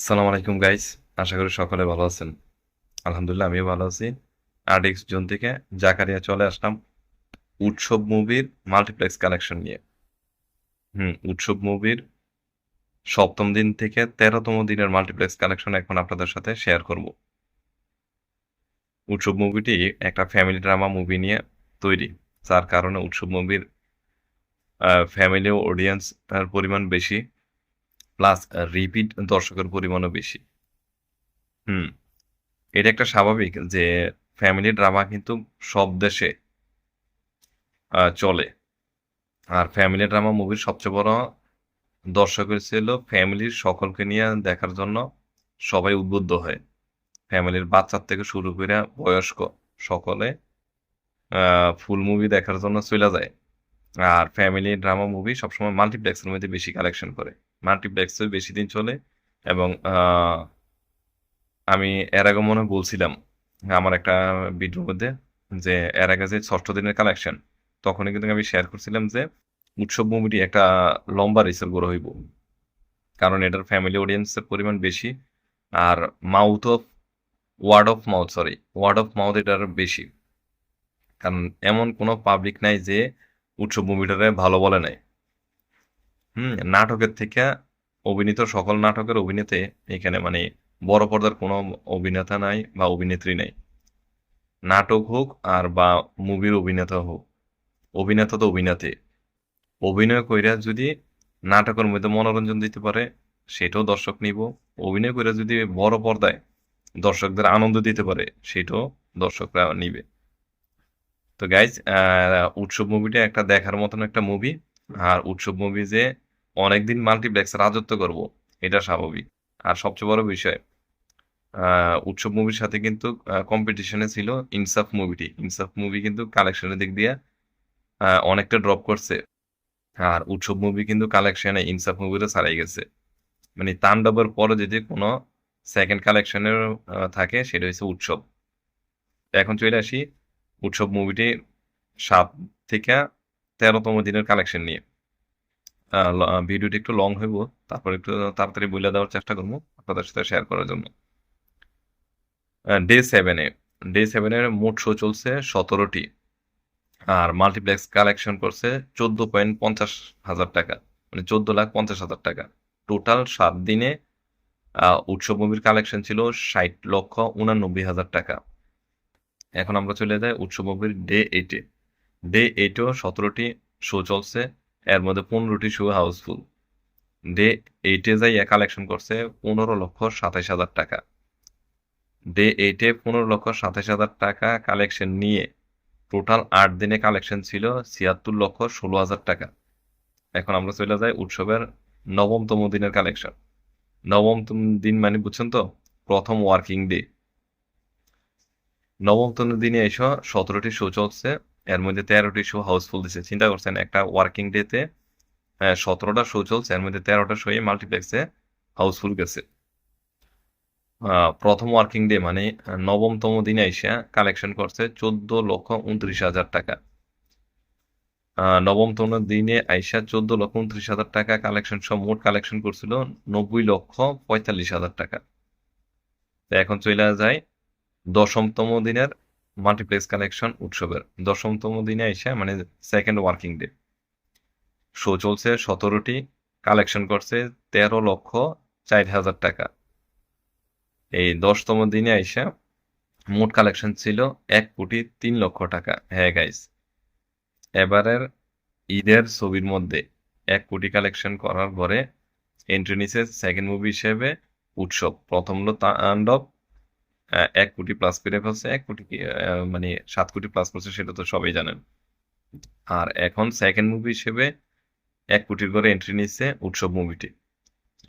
আসসালামু আলাইকুম গাইস আশা করি সকলে ভালো আছেন। আলহামদুলিল্লাহ, আমিও ভালো আছি। আরডিএক্স জোন থেকে জাকারিয়া চলে আসলাম উৎসব মুভির মাল্টিপ্লেক্স কালেকশন নিয়ে। হুম, উৎসব মুভির সপ্তম দিন থেকে তেরোতম দিনের মাল্টিপ্লেক্স কালেকশন এখন আপনাদের সাথে শেয়ার করব। উৎসব মুভিটি একটা ফ্যামিলি ড্রামা মুভি নিয়ে তৈরি। যার কারণে উৎসব মুভির ফ্যামিলি অডিয়েন্স পরিমাণ বেশি। প্লাস রিপিট দর্শকের পরিমাণও বেশি। হুম, এটা একটা স্বাভাবিক যে ফ্যামিলি ড্রামা কিন্তু সব দেশে চলে। আর ফ্যামিলি ড্রামা মুভির সবচেয়ে বড় দর্শকের ছিল ফ্যামিলির সকলকে নিয়ে দেখার জন্য সবাই উদ্বুদ্ধ হয়। ফ্যামিলির বাচ্চার থেকে শুরু করে বয়স্ক সকলে ফুল মুভি দেখার জন্য চলে যায়। আর ফ্যামিলি ড্রামা মুভি সবসময় মাল্টিপ্লেক্সের মধ্যে বেশি কালেকশন করে। মাল্টিপ্লেক্সে বেশি দিন চলে এবং আমি এর আগে মনে বলছিলাম আমার একটা ভিডিওর মধ্যে যে এর আগে যে ষষ্ঠ দিনের কালেকশন তখনই কিন্তু আমি শেয়ার করছিলাম যে উৎসব মুভিটি একটা লম্বা রিসেল করে হইব। কারণ এটার ফ্যামিলি অডিয়েন্সের পরিমাণ বেশি আর mouth of word of mouth sorry word of mouth এটার বেশি। কারণ এমন কোনো পাবলিক নাই যে উৎসব মুভিটারে ভালো বলে নাই। নাটকের থেকে অভিনীত সকল নাটকের অভিনেতে এখানে মানে বড় পর্দার কোনো অভিনেতা নাই বা অভিনেত্রী নাই। নাটক হোক আর বা মুভির অভিনেতা হোক, অভিনেতা তো অভিনেতে। অভিনয় কইরা যদি নাটকের মধ্যে মনোরঞ্জন দিতে পারে, সেটাও দর্শক নিব। অভিনয় করে যদি বড় পর্দায় দর্শকদের আনন্দ দিতে পারে, সেটাও দর্শকরা নিবে। তো গাইজ উৎসব মুভিটা একটা দেখার মতন একটা মুভি আর উৎসব মুভি যে অনেকদিন মাল্টিপ্লেক্স রাজত্ব করব, এটা স্বাভাবিক। আর সবচেয়ে বড় বিষয় উৎসব মুভির সাথে কিন্তু কম্পিটিশনে ছিল ইনসাফ মুভিটি ইনসাফ মুভি কিন্তু কালেকশনের দিক দিয়ে অনেকটা ড্রপ করছে। আর উৎসব মুভি কিন্তু কালেকশনে ইনসাফ মুভিটা ছাড়াই গেছে। মানে তাণ্ডবের পরে যদি কোনো সেকেন্ড কালেকশনের থাকে, সেটা হচ্ছে উৎসব। এখন চলে আসি উৎসব মুভিটি সাত থেকে তেরোতম দিনের কালেকশন নিয়ে। ভিডিওটি একটু লং হইব। তারপর একটু তাড়াতাড়ি বলে দেওয়ার চেষ্টা করব আপনাদের সাথে শেয়ার করার জন্য। ডে সেভেনে ডে সেভেনের মোট শো চলছে সতেরোটি। আর মাল্টিপ্লেক্স কালেকশন করছে চোদ্দ পয়েন্ট পঞ্চাশ হাজার টাকা। মানে চোদ্দ লাখ পঞ্চাশ হাজার টাকা। টোটাল সাত দিনে উৎসব মুভির কালেকশন ছিল ষাট লক্ষ উনানব্বই হাজার টাকা। এখন আমরা চলে যাই উৎসব মুভির ডে এইটে ডে এইটেও সতেরোটি শো চলছে। এর মধ্যে পনেরোটি শো হাউসফুল ডে এইটে যাইয়া কালেকশন করছে পনেরো লক্ষ সাতাইশ হাজার টাকা। ডে এইটে পনেরো লক্ষ সাতাইশ হাজার টাকা কালেকশন নিয়ে টোটাল আট দিনে কালেকশন ছিল ছিয়াত্তর লক্ষ ষোলো হাজার টাকা। এখন আমরা চলে যাই উৎসবের নবমতম দিনের কালেকশন নবমতম দিন মানে বুঝছেন তো, প্রথম ওয়ার্কিং ডে নবমতম দিনে এসে সতেরোটি শো চলছে এর মধ্যে তেরোটি শো হাউসফুল দিছে। চিন্তা করছেন, একটা ওয়ার্কিং ডেতে সতেরোটা শো চলছে, এর মধ্যে তেরোটা শো মাল্টিপ্লেক্সে হাউসফুল গেছে। প্রথম ওয়ার্কিং ডে মানে নবমতম দিনে এসে কালেকশন করছে চোদ্দ লক্ষ উনত্রিশ হাজার টাকা। নবমতম দিনে আইসা চোদ্দ লক্ষ উনত্রিশ হাজার টাকা কালেকশন সব মোট কালেকশন করছিল নব্বই লক্ষ পঁয়তাল্লিশ হাজার টাকা। এখন চলে যায় দশমতম দিনের মাল্টিপ্লেক্স কালেকশন উৎসবের দশমতম দিনে আইসা মানে সেকেন্ড ওয়ার্কিং ডে শো চলছে সতেরোটি কালেকশন করছে তেরো লক্ষ চার হাজার টাকা। এই দশতম দিনে আইসা মোট কালেকশন ছিল এক কোটি তিন লক্ষ টাকা। হ্যাঁ গাইস এবারের ঈদের ছবির মধ্যে এক কোটি কালেকশন করার পরে এন্ট্রি নিছে সেকেন্ড মুভি হিসেবে উৎসব। প্রথম হলো তাণ্ডব এক কোটি প্লাস করে ফেলছে, এক কোটি মানে সাত কোটি প্লাস করছে, সেটা তো সবাই জানেন। আর এখন সেকেন্ড মুভি হিসেবে এক কোটির করে এন্ট্রি নিচ্ছে উৎসব মুভিটি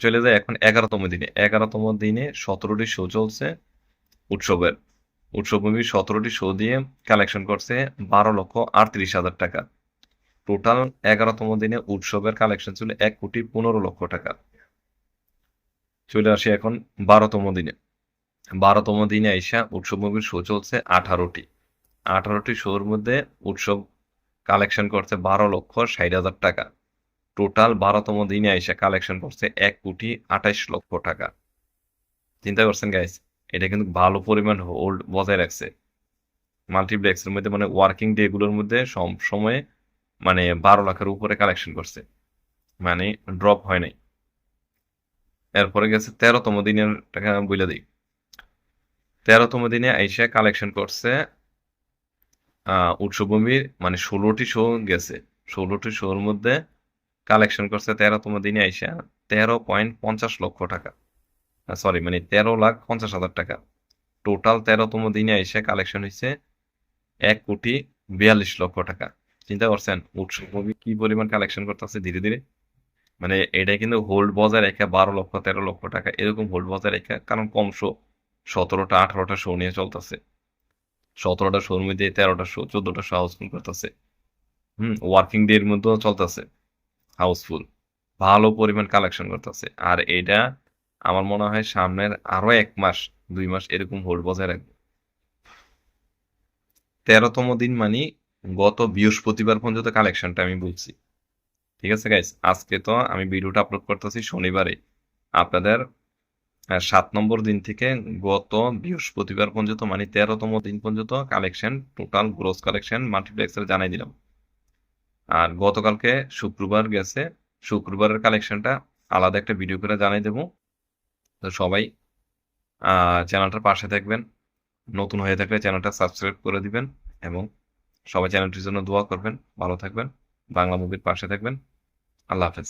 চলে যায় এখন এগারোতম দিনে। এগারোতম দিনে সতেরোটি শো চলছে উৎসবের। উৎসব মুভি সতেরোটি শো দিয়ে কালেকশন করছে বারো লক্ষ আটত্রিশ হাজার টাকা। টোটাল এগারোতম দিনে উৎসবের কালেকশন ছিল এক কোটি পনেরো লক্ষ টাকা। চলে আসি এখন বারোতম দিনে। বারোতম দিনে আইসা উৎসব মুভির শো চলছে আঠারোটি। আঠারোটি শোর মধ্যে উৎসব কালেকশন করছে বারো লক্ষ ষাট হাজার টাকা। টোটাল বারোতম দিনে আইসা কালেকশন করছে এক কোটি আঠাইশ লক্ষ টাকা। চিন্তা করছেন গাইস এটা কিন্তু ভালো পরিমাণ হোল্ড বজায় রাখছে। মাল্টিপ্লেক্সের মধ্যে মানে ওয়ার্কিং ডে গুলোর মধ্যে সব সময়ে মানে বারো লাখের উপরে কালেকশন করছে। মানে ড্রপ হয় নাই। এরপরে গেছে তেরোতম দিনের টাকা বলে দিই। তেরোতম দিনে আইসা কালেকশন করছে আহ উৎসবভূমির মানে ষোলোটি শো গেছে। ষোলোটি শোর মধ্যে কালেকশন করছে তেরোতম দিনে আইসা তেরো পয়েন্ট পঞ্চাশ লক্ষ টাকা। সরি মানে তেরো লাখ পঞ্চাশ হাজার টাকা। টোটাল তেরোতম দিনে এসে কালেকশন হয়েছে এক কোটি বিয়াল্লিশ লক্ষ টাকা। চিন্তা করছেন উৎসব মুভি কি পরিমাণ কালেকশন করতেছে ধীরে ধীরে? মানে এটা কিন্তু হোল্ড বজায় রেখে বারো লক্ষ, তেরো লক্ষ টাকা, এরকম হোল্ড বজায় রেখে, কারণ কম শো সতেরোটা, আঠারোটা শো নিয়ে চলতেছে। সতেরোটা শোর মধ্যে তেরোটা শো চোদ্দটা শো হাউসফুল করতেছে। হুম ওয়ার্কিং ডে এর মধ্যেও চলতেছে। হাউসফুল ভালো পরিমাণ কালেকশন করতেছে। আর এটা আমার মনে হয় সামনের আরও এক মাস, দুই মাস এরকম হোল্ড বজায় রাখবে। তেরোতম দিন মানে গত বৃহস্পতিবার পর্যন্ত কালেকশনটা আমি বলছি ঠিক আছে গাইস আজকে তো আমি ভিডিওটা আপলোড করতেছি শনিবারে। আপনাদের সাত নম্বর দিন থেকে গত বৃহস্পতিবার পর্যন্ত মানে তেরোতম দিন পর্যন্ত কালেকশন টোটাল গ্রোস কালেকশন মাল্টিপ্লেক্সের জানাই দিলাম। আর গতকালকে শুক্রবার গেছে, শুক্রবারের কালেকশনটা আলাদা একটা ভিডিও করে জানাই দেবো। তো সবাই চ্যানেলটার পাশে থাকবেন, নতুন হয়ে থাকলে চ্যানেলটা সাবস্ক্রাইব করে দিবেন এবং সবাই চ্যানেলটির জন্য দোয়া করবেন। ভালো থাকবেন, বাংলা মুভির পাশে থাকবেন। আল্লাহ হাফেজ।